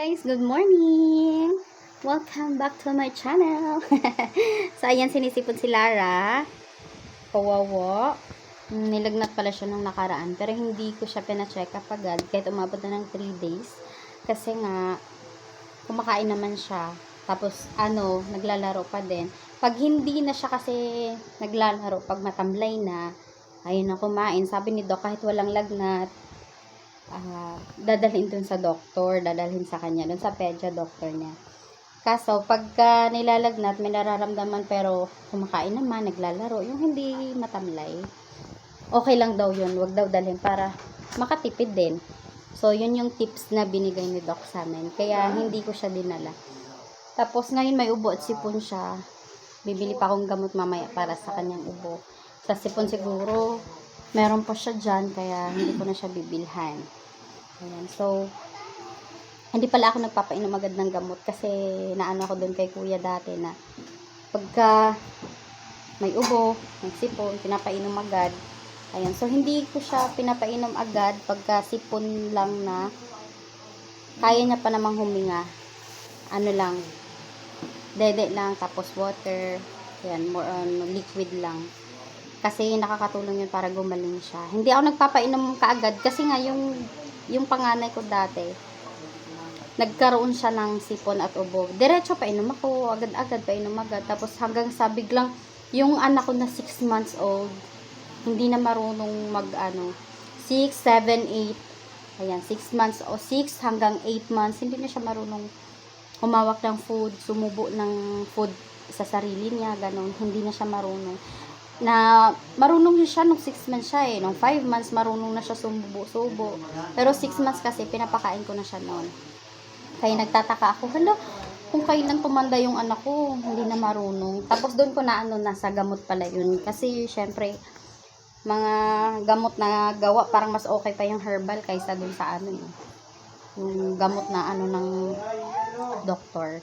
Guys, good morning! Welcome back to my channel! so, ayan, sinisipon si Lara. Kawawa. Nilagnat pala siya nung nakaraan. Pero hindi ko siya pina-check up agad. Kahit umabot na ng 3 days. Kasi nga, kumakain naman siya. Tapos, ano, naglalaro pa din. Pag hindi na siya kasi naglalaro, pag matamlay na, ayun na kumain. Sabi ni Doc, kahit walang lagnat, ah, dadalhin dun sa doktor, dadalhin sa kanya, dun sa pedya doctor niya. Kaso, pagka nilalagnat, may nararamdaman pero kumakain naman, naglalaro, yung hindi matamlay, okay lang daw yun, wag daw dalhin para makatipid din. So, yun yung tips na binigay ni Doc sa amin. Kaya, hindi ko siya dinala. Tapos, ngayon may ubo at sipon siya. Bibili pa akong gamot mamaya para sa kanyang ubo. Sa sipon siguro, meron pa siya dyan, kaya hindi ko na siya bibilhan. Ayan. So, hindi pala ako nagpapainom agad ng gamot kasi naano ako doon kay kuya dati na pagka may ubo, may sipon, pinapainom agad. Ayan. So, hindi ko siya pinapainom agad pagka sipon lang na kaya niya pa namang huminga. Ano lang, dede lang, tapos water, yan, more on liquid lang. Kasi nakakatulong yun para gumaling siya. Hindi ako nagpapainom kaagad kasi nga yung, yung panganay ko dati, nagkaroon siya ng sipon at ubo. Diretso painom ako, agad-agad painom agad. Tapos hanggang sa biglang, yung anak ko na 6 months old, hindi na marunong mag ano, 6, 7, 8, ayan, 6 months o 6 hanggang 8 months, hindi na siya marunong humawak ng food, sumubo ng food sa sarili niya, ganun. Hindi na siya marunong. Na, marunong siya nung 6 months siya eh. Nung 5 months, marunong na siya sumubo-subo. Pero 6 months kasi, pinapakain ko na siya noon. Kaya nagtataka ako, hala, kung kailan tumanda yung anak ko, hindi na marunong. Tapos doon ko na ano, nasa gamot pala yun. Kasi, syempre, mga gamot na gawa, parang mas okay pa yung herbal kaysa dun sa ano eh. Yung gamot na ano ng doktor.